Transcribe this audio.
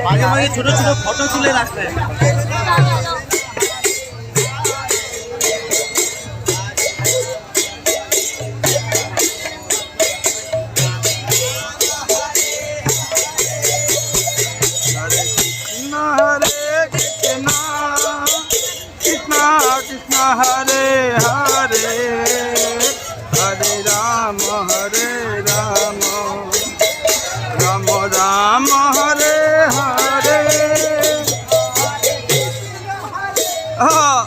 মাঝে মাঝে ছোট ছোট ফটো তুলে রাখতে Ram Ram Ram হ্যাঁ